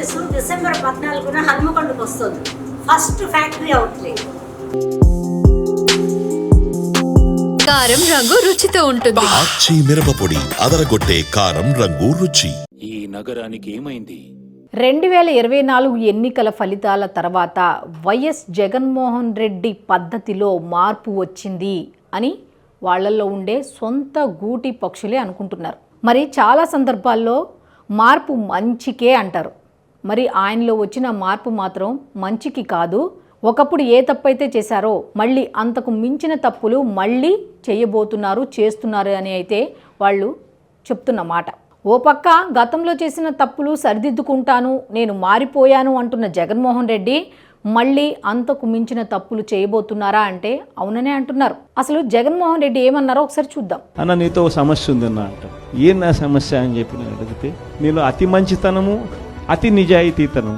Police December పద్నాలుగున హనుమకొండకు వస్తుంది. First factory outlet కారం రంగు రుచితో ఉంటుంది. ఆచి మిరపపొడి అదరగొట్టే కారం రంగు రుచి. ఈ నగరానికి ఏమైంది? రెండు వేల ఇరవై నాలుగు ఎన్నికల ఫలితాల తర్వాత వైఎస్ జగన్మోహన్ రెడ్డి పద్ధతిలో మార్పు వచ్చింది అని వాళ్ళల్లో ఉండే సొంత గూటి పక్షులే అనుకుంటున్నారు. మరి చాలా సందర్భాల్లో మార్పు మంచికే అంటారు. మరి ఆయనలో వచ్చిన మార్పు మాత్రం మంచికి కాదు. ఒకప్పుడు ఏ తప్పైతే చేశారో మళ్ళీ అంతకు మించిన తప్పులు మళ్ళీ చేయబోతున్నారు చేస్తున్నారు అని అయితే వాళ్ళు చెప్తున్న మాట. ఓ పక్క గతంలో చేసిన తప్పులు సరిదిద్దుకుంటాను నేను మారిపోయాను అంటున్న జగన్మోహన్ రెడ్డి మళ్ళీ అంతకు మించిన తప్పులు చేయబోతున్నారా అంటే అవుననే అంటున్నారు. అసలు జగన్మోహన్ రెడ్డి ఏమన్నారో ఒకసారి చూద్దాం. అన్న నీతో సమస్య ఉందన్న అంట. ఏం నా సమస్య అని చెప్పి నేను అడిగితే నీలో అతి మంచితనము అతి నిజాయితీతనం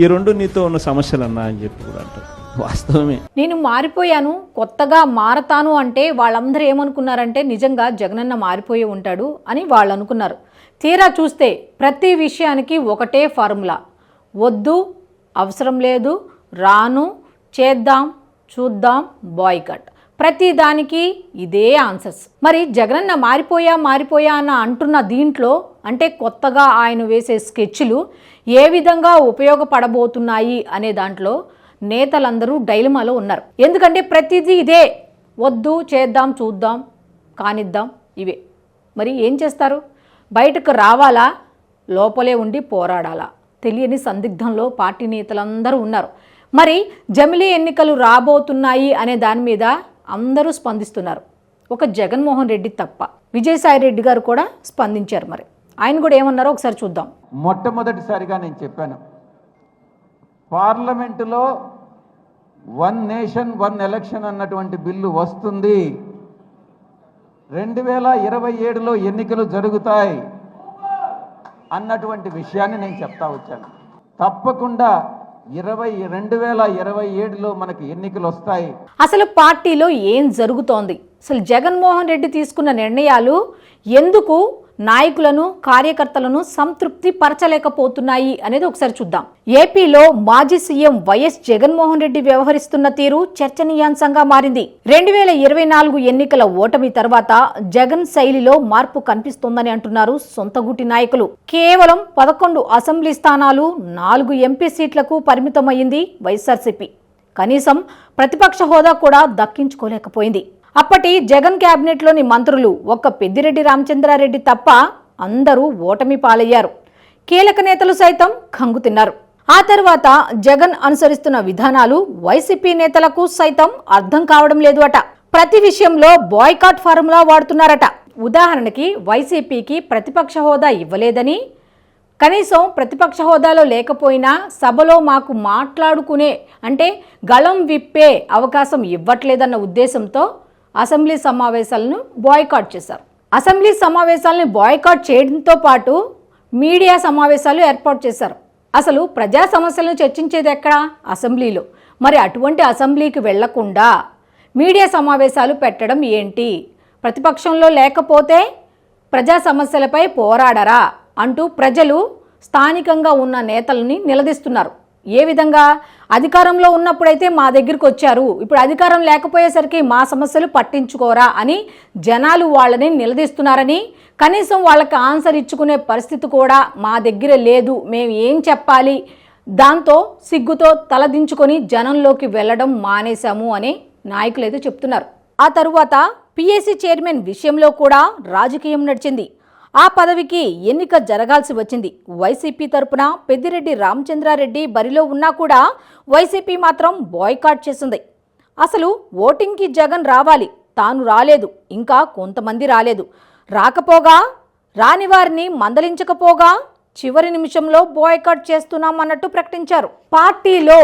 ఈ రెండు నీతో ఉన్న సమస్యలు అన్నా అని చెప్పి కూడా అంటారు. వాస్తవమే. నేను మారిపోయాను కొత్తగా మారతాను అంటే వాళ్ళందరూ ఏమనుకున్నారంటే నిజంగా జగనన్న మారిపోయి ఉంటాడు అని వాళ్ళు అనుకున్నారు. తీరా చూస్తే ప్రతి విషయానికి ఒకటే ఫార్ములా. వద్దు అవసరం లేదు రాను చేద్దాం చూద్దాం బాయ్కట్. ప్రతి దానికి ఇదే ఆన్సర్స్. మరి జగనన్న మారిపోయా మారిపోయా అన్న అంటున్న దీంట్లో అంటే కొత్తగా ఆయన వేసే స్కెచ్లు ఏ విధంగా ఉపయోగపడబోతున్నాయి అనే దాంట్లో నేతలందరూ డైలమాలో ఉన్నారు. ఎందుకంటే ప్రతిదీ ఇదే. వద్దు చేద్దాం చూద్దాం కానిద్దాం ఇవే. మరి ఏం చేస్తారు? బయటకు రావాలా? లోపలే ఉండి పోరాడాలా? తెలియని సందిగ్ధంలో పార్టీ నేతలందరూ ఉన్నారు. మరి జమిలీ ఎన్నికలు రాబోతున్నాయి అనే దాని మీద అందరూ స్పందిస్తున్నారు. ఒక జగన్మోహన్ రెడ్డి తప్ప. విజయసాయి రెడ్డి గారు కూడా స్పందించారు మరి. ఆయన కూడా ఏమన్నారో ఒకసారి చూద్దాం. మొట్టమొదటిసారిగా నేను చెప్పాను. పార్లమెంటులో వన్ నేషన్ వన్ ఎలక్షన్ అన్నటువంటి బిల్లు వస్తుంది. రెండు వేల ఇరవై ఏడులో ఎన్నికలు జరుగుతాయి అన్నటువంటి విషయాన్ని నేను చెప్తా వచ్చాను. తప్పకుండా ఇరవై రెండు వేల ఇరవై ఏడులో మనకి ఎన్నికలు వస్తాయి. అసలు పార్టీలో ఏం జరుగుతోంది? అసలు జగన్మోహన్ రెడ్డి తీసుకున్న నిర్ణయాలు ఎందుకు నాయకులను కార్యకర్తలను సంతృప్తి పరచలేకపోతున్నాయి అనేది ఒకసారి చూద్దాం. ఏపీలో మాజీ సీఎం వైఎస్ జగన్మోహన్ రెడ్డి వ్యవహరిస్తున్న తీరు చర్చనీయాంశంగా మారింది. రెండు వేల ఇరవై నాలుగు ఎన్నికల ఓటమి తర్వాత జగన్ శైలిలో మార్పు కనిపిస్తోందని అంటున్నారు సొంతగుటి నాయకులు. కేవలం పదకొండు అసెంబ్లీ స్థానాలు నాలుగు ఎంపీ సీట్లకు పరిమితమైంది వైఎస్ఆర్సీపీ. కనీసం ప్రతిపక్ష హోదా కూడా దక్కించుకోలేకపోయింది. అప్పటి జగన్ క్యాబినెట్లోని మంత్రులు ఒక్క పెద్దిరెడ్డి రామచంద్రారెడ్డి తప్ప అందరూ ఓటమి పాలయ్యారు. కీలక నేతలు సైతం కంగు తిన్నారు. ఆ తర్వాత జగన్ అనుసరిస్తున్న విధానాలు వైసీపీ నేతలకు సైతం అర్థం కావడం లేదు అట ప్రతి విషయంలో బాయ్కాట్ ఫార్ములా వాడుతున్నారట. ఉదాహరణకి వైసీపీకి ప్రతిపక్ష హోదా ఇవ్వలేదని కనీసం ప్రతిపక్ష హోదాలో లేకపోయినా సభలో మాకు మాట్లాడుకునే అంటే గళం విప్పే అవకాశం ఇవ్వట్లేదన్న ఉద్దేశంతో అసెంబ్లీ సమావేశాలను బాయ్కాట్ చేశారు. అసెంబ్లీ సమావేశాలను బాయ్కాట్ చేయడంతో పాటు మీడియా సమావేశాలు ఏర్పాటు చేశారు. అసలు ప్రజా సమస్యలను చర్చించేది ఎక్కడ? అసెంబ్లీలో. మరి అటువంటి అసెంబ్లీకి వెళ్ళకుండా మీడియా సమావేశాలు పెట్టడం ఏంటి? ప్రతిపక్షంలో లేకపోతే ప్రజా సమస్యలపై పోరాడరా? అంటూ ప్రజలు స్థానికంగా ఉన్న నేతలని నిలదీస్తున్నారు. ఏ విధంగా అధికారంలో ఉన్నప్పుడైతే మా దగ్గరికి వచ్చారు. ఇప్పుడు అధికారం లేకపోయేసరికి మా సమస్యలు పట్టించుకోరా అని జనాలు వాళ్ళని నిలదీస్తున్నారని కనీసం వాళ్ళకి ఆన్సర్ ఇచ్చుకునే పరిస్థితి కూడా మా దగ్గర లేదు. మేము ఏం చెప్పాలి? దాంతో సిగ్గుతో తలదించుకొని జనంలోకి వెళ్ళడం మానేశాము అని నాయకులు అయితే చెప్తున్నారు. ఆ తరువాత పిఎస్సి చైర్మన్ విషయంలో కూడా రాజకీయం నడిచింది. ఆ పదవికి ఎన్నిక జరగాల్సి వచ్చింది. వైసీపీ తరపున పెద్దిరెడ్డి రామచంద్రారెడ్డి బరిలో ఉన్నా కూడా వైసీపీ మాత్రం బాయ్కాట్ చేసింది. అసలు ఓటింగ్కి జగన్ రావాలి. తాను రాలేదు. ఇంకా కొంతమంది రాలేదు. రాకపోగా? రాని వారిని మందలించకపోగా? చివరి నిమిషంలో బాయ్కాట్ చేస్తున్నామన్నట్టు ప్రకటించారు. పార్టీలో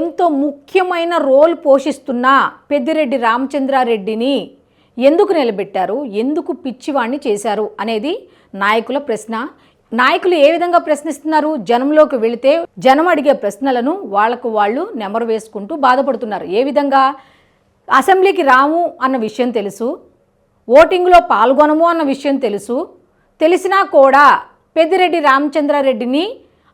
ఎంతో ముఖ్యమైన రోల్ పోషిస్తున్న పెద్దిరెడ్డి రామచంద్రారెడ్డిని ఎందుకు నిలబెట్టారు? ఎందుకు పిచ్చివాణ్ణి చేశారు? అనేది నాయకుల ప్రశ్న. నాయకులు ఏ విధంగా ప్రశ్నిస్తున్నారు? జనంలోకి వెళితే జనం అడిగే ప్రశ్నలను వాళ్ళకు వాళ్ళు నెమరు వేసుకుంటూ బాధపడుతున్నారు. ఏ విధంగా? అసెంబ్లీకి రాము అన్న విషయం తెలుసు. ఓటింగ్లో పాల్గొనము అన్న విషయం తెలుసు. తెలిసినా కూడా పెద్దిరెడ్డి రామచంద్రారెడ్డిని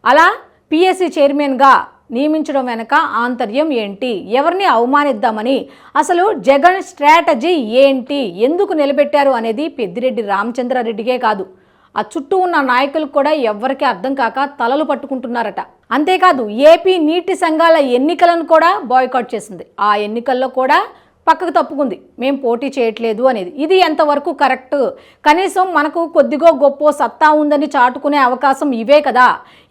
అలా పిఎస్సి చైర్మన్గా నియమించడం వెనక ఆంతర్యం ఏంటి? ఎవరిని అవమానిద్దామని? అసలు జగన్ స్ట్రాటజీ ఏంటి? ఎందుకు నిలబెట్టారు అనేది పెద్దిరెడ్డి రామచంద్రారెడ్డికే కాదు. ఆ చుట్టూ ఉన్న నాయకులు కూడా ఎవ్వరికీ అర్థం కాక తలలు పట్టుకుంటున్నారట. అంతేకాదు ఏపీ నీటి సంఘాల ఎన్నికలను కూడా బాయ్కాట్ చేసింది. ఆ ఎన్నికల్లో కూడా పక్కకు తప్పుకుంది. మేము పోటీ చేయట్లేదు అనేది. ఇది ఎంతవరకు కరెక్ట్? కనీసం మనకు కొద్దిగో గొప్ప సత్తా ఉందని చాటుకునే అవకాశం ఇవే కదా.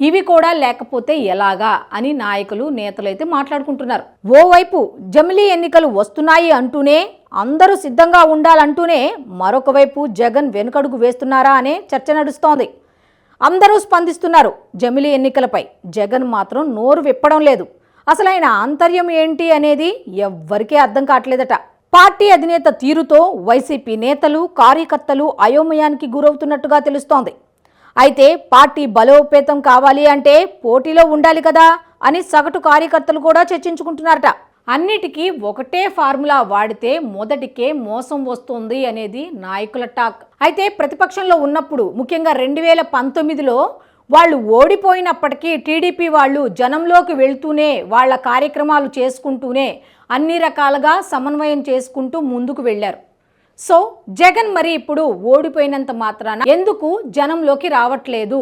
ఇవి కూడా లేకపోతే ఎలాగా? అని నాయకులు నేతలు అయితే మాట్లాడుకుంటున్నారు. ఓవైపు జమిలీ ఎన్నికలు వస్తున్నాయి అంటూనే అందరూ సిద్ధంగా ఉండాలంటూనే మరొక వైపు జగన్ వెనుకడుగు వేస్తున్నారా అనే చర్చ నడుస్తోంది. అందరూ స్పందిస్తున్నారు జమిలీ ఎన్నికలపై. జగన్ మాత్రం నోరు విప్పడం లేదు. అసలు ఆయన ఆంతర్యం ఏంటి అనేది ఎవ్వరికీ అర్థం కావట్లేదట. పార్టీ అధినేత తీరుతో వైసీపీ నేతలు కార్యకర్తలు అయోమయానికి గురవుతున్నట్టుగా తెలుస్తోంది. అయితే పార్టీ బలోపేతం కావాలి అంటే పోటీలో ఉండాలి కదా అని సగటు కార్యకర్తలు కూడా చర్చించుకుంటున్నారట. అన్నిటికీ ఒకటే ఫార్ములా వాడితే మొదటికే మోసం వస్తుంది అనేది నాయకుల టాక్. అయితే ప్రతిపక్షంలో ఉన్నప్పుడు ముఖ్యంగా రెండు వేల పంతొమ్మిదిలో వాళ్ళు ఓడిపోయినప్పటికీ టీడీపీ వాళ్ళు జనంలోకి వెళ్తూనే వాళ్ళ కార్యక్రమాలు చేసుకుంటూనే అన్ని రకాలుగా సమన్వయం చేసుకుంటూ ముందుకు వెళ్ళారు. సో జగన్ మరి ఇప్పుడు ఓడిపోయినంత మాత్రాన ఎందుకు జనంలోకి రావట్లేదు?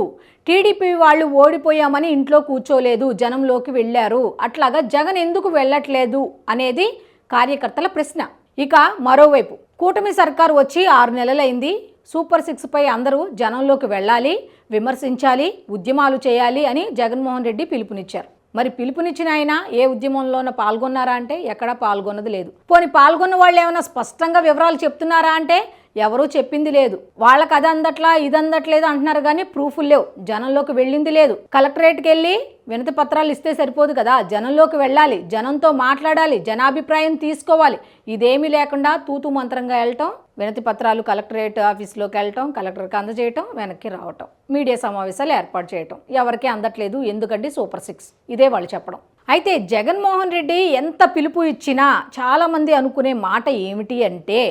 టీడీపీ వాళ్ళు ఓడిపోయామని ఇంట్లో కూర్చోలేదు జనంలోకి వెళ్ళారు. అట్లాగా జగన్ ఎందుకు వెళ్ళట్లేదు అనేది కార్యకర్తల ప్రశ్న. ఇక మరోవైపు కూటమి సర్కారు వచ్చి ఆరు నెలలైంది. సూపర్ సిక్స్ పై అందరూ జనంలోకి వెళ్ళాలి విమర్శించాలి ఉద్యమాలు చేయాలి అని జగన్మోహన్ రెడ్డి పిలుపునిచ్చారు. మరి పిలుపునిచ్చిన ఆయన ఏ ఉద్యమంలోన పాల్గొన్నారా అంటే ఎక్కడా పాల్గొన్నది లేదు. పోని పాల్గొన్న వాళ్ళు ఏమైనా స్పష్టంగా వివరాలు చెప్తున్నారా అంటే ఎవరూ చెప్పింది లేదు. వాళ్ళకి అది అందట్లా ఇది అందట్లేదు అంటున్నారు కానీ ప్రూఫ్లు లేవు. జనంలోకి వెళ్ళింది లేదు. కలెక్టరేట్కి వెళ్ళి వినతి పత్రాలు ఇస్తే సరిపోదు కదా. జనంలోకి వెళ్ళాలి జనంతో మాట్లాడాలి జనాభిప్రాయం తీసుకోవాలి. ఇదేమీ లేకుండా తూతు మంత్రంగా వెళ్ళటం వినతి పత్రాలు కలెక్టరేట్ ఆఫీస్లోకి వెళ్ళటం కలెక్టర్కి అందజేయటం వెనక్కి రావటం మీడియా సమావేశాలు ఏర్పాటు చేయటం ఎవరికి అందట్లేదు ఎందుకంటే సూపర్ సిక్స్? ఇదే వాళ్ళు చెప్పడం. అయితే జగన్మోహన్ రెడ్డి ఎంత పిలుపు ఇచ్చినా చాలామంది అనుకునే మాట ఏమిటి అంటే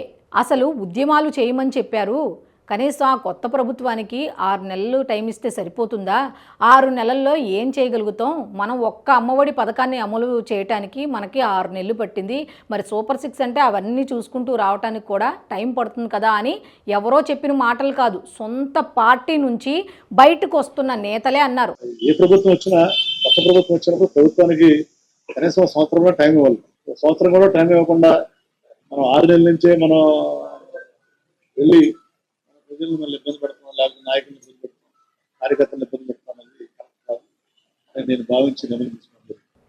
అసలు ఉద్యమాలు చేయమని చెప్పారు కనీసం ఆ కొత్త ప్రభుత్వానికి ఆరు నెలలు టైం ఇస్తే సరిపోతుందా? ఆరు నెలల్లో ఏం చేయగలుగుతాం? మనం ఒక్క అమ్మఒడి పథకాన్ని అమలు చేయటానికి మనకి ఆరు నెలలు పట్టింది. మరి సూపర్ సిక్స్ అంటే అవన్నీ చూసుకుంటూ రావడానికి కూడా టైం పడుతుంది కదా అని ఎవరో చెప్పిన మాటలు కాదు. సొంత పార్టీ నుంచి బయటకు వస్తున్న నేతలే అన్నారు. ఏ ప్రభుత్వం వచ్చినా కొత్త ప్రభుత్వం వచ్చినప్పుడు ప్రభుత్వానికి కనీసం సంవత్సరంలో టైం ఇవ్వాలి. సంవత్సరం కూడా టైం ఇవ్వకుండా మనం ఆరు నెలల నుంచే మనం వెళ్ళి ప్రజలను మళ్ళీ ఇబ్బంది పెడుతున్నాం లేకపోతే నాయకులను ఇబ్బంది పెడుతున్నాం కార్యకర్తలను ఇబ్బంది పెడుతున్నాం అనేది కరెక్ట్ కాదు అని నేను భావించి నిర్ణయించుకున్నాను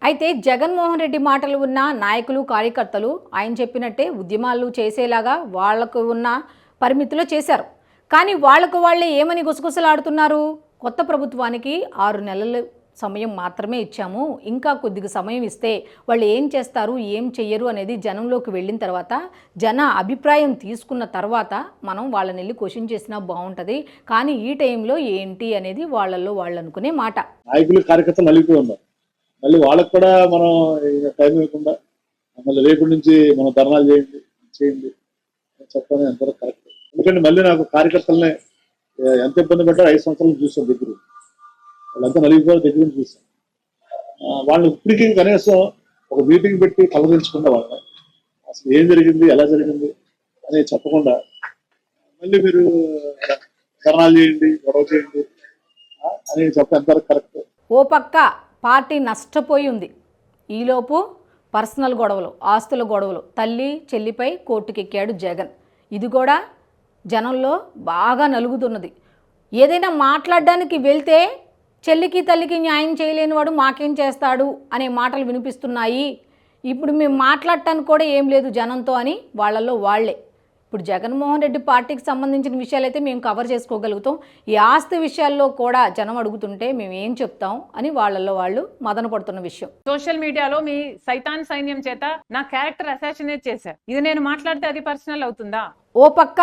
అయితే జగన్మోహన్ రెడ్డి మాటలు ఉన్న నాయకులు కార్యకర్తలు ఆయన చెప్పినట్టే ఉద్యమాలు చేసేలాగా వాళ్ళకు ఉన్న పరిమితిలో చేశారు. కానీ వాళ్ళకు వాళ్ళే ఏమని గుసగుసలాడుతున్నారు? కొత్త ప్రభుత్వానికి ఆరు నెలలు సమయం మాత్రమే ఇచ్చాము. ఇంకా కొద్దిగా సమయం ఇస్తే వాళ్ళు ఏం చేస్తారు ఏం చెయ్యరు అనేది జనంలోకి వెళ్ళిన తర్వాత జన అభిప్రాయం తీసుకున్న తర్వాత మనం వాళ్ళని వెళ్ళి క్వశ్చన్ చేసినా బాగుంటుంది. కానీ ఈ టైంలో ఏంటి అనేది వాళ్ళల్లో వాళ్ళు అనుకునే మాట. నాయకులు కార్యకర్తలు నలిగిపోయి ఉన్నారు. మళ్ళీ వాళ్ళకు కూడా మనం టైం ఇవ్వకుండా మళ్ళీ రేపు నుంచి మనం ధర్నాలు చేయండి చేయండి అని చెప్పడం ఎంతవరకు కరెక్ట్. ఎందుకంటే మళ్ళీ నాకు కార్యకర్తలనే ఎంత ఇబ్బంది పెట్టారో ఐదు సంవత్సరాలు చూసాం దగ్గర వాళ్ళంతా నలిగిపోయారు దగ్గర నుంచి చూసాం వాళ్ళు ఇప్పటికీ కనీసం ఒక మీటింగ్ పెట్టి కలదించకుండా వాళ్ళ. అసలు ఏం జరిగింది ఎలా జరిగింది అనేది చెప్పకుండా మళ్ళీ మీరు ధర్నాలు చేయండి గొడవ చేయండి ఆ, అని చెప్పడం ఎంతవరకు కరెక్ట్? ఓ పక్క పార్టీ నష్టపోయి ఉంది. ఈలోపు పర్సనల్ గొడవలు ఆస్తుల గొడవలు. తల్లి చెల్లిపై కోర్టుకెక్కాడు జగన్. ఇది కూడా జనంలో బాగా నలుగుతున్నది. ఏదైనా మాట్లాడడానికి వెళ్తే చెల్లికి తల్లికి న్యాయం చేయలేని వాడు మాకేం చేస్తాడు అనే మాటలు వినిపిస్తున్నాయి. ఇప్పుడు మేము మాట్లాడటానికి కూడా ఏం లేదు జనంతో అని వాళ్ళల్లో వాళ్ళే. ఇప్పుడు జగన్మోహన్ రెడ్డి పార్టీకి సంబంధించిన విషయాలైతే మేము కవర్ చేసుకోగలుగుతాం. ఈ ఆస్తి విషయాల్లో కూడా జనం అడుగుతుంటే మేము ఏం చెప్తాం అని వాళ్ళల్లో వాళ్ళు మదన పడుతున్న విషయం. సోషల్ మీడియాలో మీ సైతాన్ సైన్యం చేత నా క్యారెక్టర్ అసాసినేట్ చేశారు. ఇది నేను మాట్లాడితే అది పర్సనల్ అవుతుందా? ఓ పక్క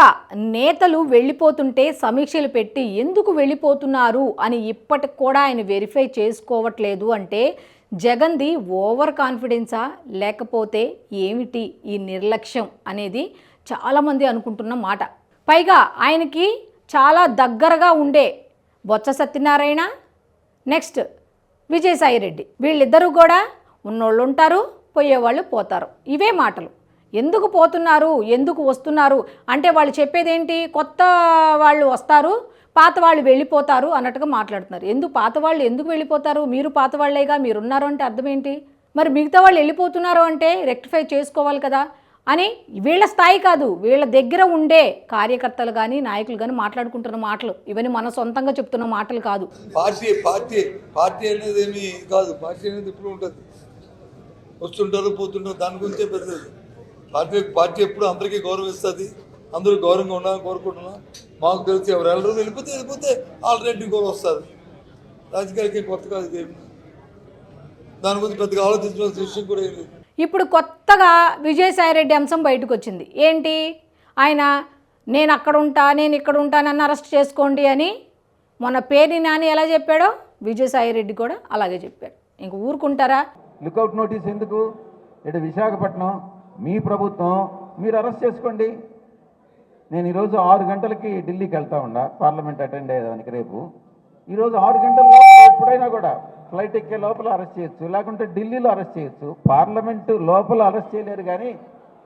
నేతలు వెళ్ళిపోతుంటే సమీక్షలు పెట్టి ఎందుకు వెళ్ళిపోతున్నారు అని ఇప్పటికి కూడా ఆయన వెరిఫై చేసుకోవట్లేదు అంటే జగన్ది ఓవర్ కాన్ఫిడెన్సా లేకపోతే ఏమిటి ఈ నిర్లక్ష్యం అనేది చాలామంది అనుకుంటున్న మాట. పైగా ఆయనకి చాలా దగ్గరగా ఉండే బొత్స సత్యనారాయణ నెక్స్ట్ విజయసాయి రెడ్డి. వీళ్ళిద్దరూ కూడా ఉన్నోళ్ళు ఉంటారు పోయేవాళ్ళు పోతారు. ఇవే మాటలు. ఎందుకు పోతున్నారు ఎందుకు వస్తున్నారు? అంటే వాళ్ళు చెప్పేదేంటి? కొత్త వాళ్ళు వస్తారు పాత వాళ్ళు వెళ్ళిపోతారు అన్నట్టుగా మాట్లాడుతున్నారు. ఎందుకు పాత వాళ్ళు ఎందుకు వెళ్ళిపోతారు? మీరు పాత వాళ్ళేగా మీరు ఉన్నారు అంటే అర్థం ఏంటి? మరి మిగతా వాళ్ళు వెళ్ళిపోతున్నారు అంటే రెక్టిఫై చేసుకోవాలి కదా. అని వీళ్ళ స్థాయి కాదు వీళ్ళ దగ్గర ఉండే కార్యకర్తలు కానీ నాయకులు కానీ మాట్లాడుకుంటున్న మాటలు. ఇవన్నీ మన సొంతంగా చెప్తున్న మాటలు కాదు. పార్టీ పార్టీ పార్టీ అనేది ఏమి కాదు. పార్టీ అనేది ఎప్పుడు ఉంటుంది? వస్తుంటారు పోతుంటారు దాని గురించే పెద్దది. పార్టీ పార్టీ ఎప్పుడు అందరికీ గౌరవిస్తుంది. అందరూ గౌరవంగా ఉండాలని కోరుకుంటున్నాం. మాకు తెలిసి ఎవరు వెళ్ళరు. వెళ్ళిపోతే వెళ్ళిపోతే ఆల్రెడీ గౌరవం వస్తుంది. రాజకీయాలకి కొత్త కాదు దాని గురించి పెద్దగా ఆలోచించిన విషయం కూడా ఏం లేదు. ఇప్పుడు కొత్తగా విజయసాయిరెడ్డి అంశం బయటకు వచ్చింది ఏంటి? ఆయన నేను అక్కడ ఉంటా నేను ఇక్కడ ఉంటా నన్ను అరెస్ట్ చేసుకోండి అని మొన్న పేరుని నాని ఎలా చెప్పాడో విజయసాయిరెడ్డి కూడా అలాగే చెప్పాడు ఇంక ఊరుకుంటారా? లుకౌట్ నోటీస్ ఎందుకు? ఇటు విశాఖపట్నం మీ ప్రభుత్వం మీరు అరెస్ట్ చేసుకోండి. నేను ఈరోజు ఆరు గంటలకి ఢిల్లీకి వెళ్తా ఉండా పార్లమెంట్ అటెండ్ అయ్యేదానికి రేపు. ఈరోజు ఆరు గంటల్లో ఎప్పుడైనా కూడా ఫ్లైట్ ఎక్కే లోపల అరెస్ట్ చేయొచ్చు లేకుంటే ఢిల్లీలో అరెస్ట్ చేయొచ్చు. పార్లమెంటు లోపల అరెస్ట్ చేయలేరు కానీ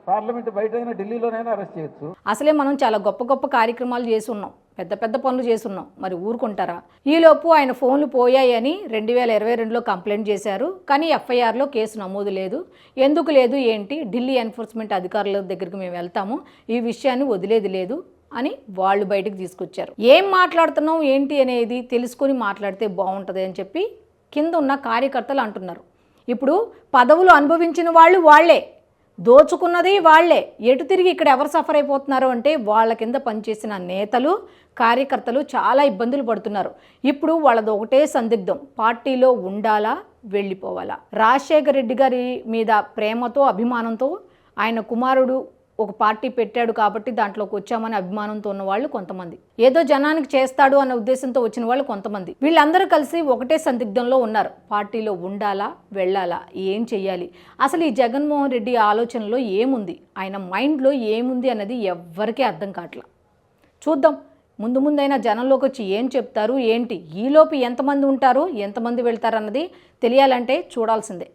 పార్లమెంట్ బయట అయినా ఢిల్లీలోనైనా అరెస్ట్ చేయొచ్చు. అసలే మనం చాలా గొప్ప గొప్ప కార్యక్రమాలు చేసి ఉన్నాం పెద్ద పెద్ద పనులు చేసి ఉన్నాం మరి ఊరుకుంటారా? ఈలోపు ఆయన ఫోన్లు పోయాయని రెండు వేల ఇరవై రెండులో కంప్లైంట్ చేశారు కానీ ఎఫ్ఐఆర్లో కేసు నమోదు లేదు. ఎందుకు లేదు ఏంటి? ఢిల్లీ ఎన్ఫోర్స్మెంట్ అధికారుల దగ్గరికి మేము వెళ్తాము ఈ విషయాన్ని వదిలేది లేదు అని వాళ్ళు బయటకు తీసుకొచ్చారు. ఏం మాట్లాడుతున్నాం ఏంటి అనేది తెలుసుకొని మాట్లాడితే బాగుంటుంది అని చెప్పి కింద ఉన్న కార్యకర్తలు అంటున్నారు. ఇప్పుడు పదవులు అనుభవించిన వాళ్ళు వాళ్ళే. దోచుకున్నది వాళ్ళే. ఎటు తిరిగి ఇక్కడ ఎవరు సఫర్ అయిపోతున్నారు అంటే వాళ్ళ కింద పనిచేసిన నేతలు కార్యకర్తలు చాలా ఇబ్బందులు పడుతున్నారు. ఇప్పుడు వాళ్ళది ఒకటే సందిగ్ధం. పార్టీలో ఉండాలా వెళ్ళిపోవాలా? రాజశేఖర రెడ్డి గారి మీద ప్రేమతో అభిమానంతో ఆయన కుమారుడు ఒక పార్టీ పెట్టాడు కాబట్టి దాంట్లోకి వచ్చామని అభిమానంతో ఉన్న వాళ్ళు కొంతమంది. ఏదో జనానికి చేస్తాడు అన్న ఉద్దేశంతో వచ్చిన వాళ్ళు కొంతమంది. వీళ్ళందరూ కలిసి ఒకటే సందిగ్ధంలో ఉన్నారు. పార్టీలో ఉండాలా వెళ్ళాలా ఏం చెయ్యాలి? అసలు ఈ జగన్మోహన్ రెడ్డి ఆలోచనలో ఏముంది? ఆయన మైండ్లో ఏముంది అన్నది ఎవ్వరికీ అర్థం కావట్లా చూద్దాం. ముందు ముందైనా జనంలోకి వచ్చి ఏం చెప్తారు ఏంటి? ఈలోపు ఎంతమంది ఉంటారు ఎంతమంది వెళ్తారన్నది తెలియాలంటే చూడాల్సిందే.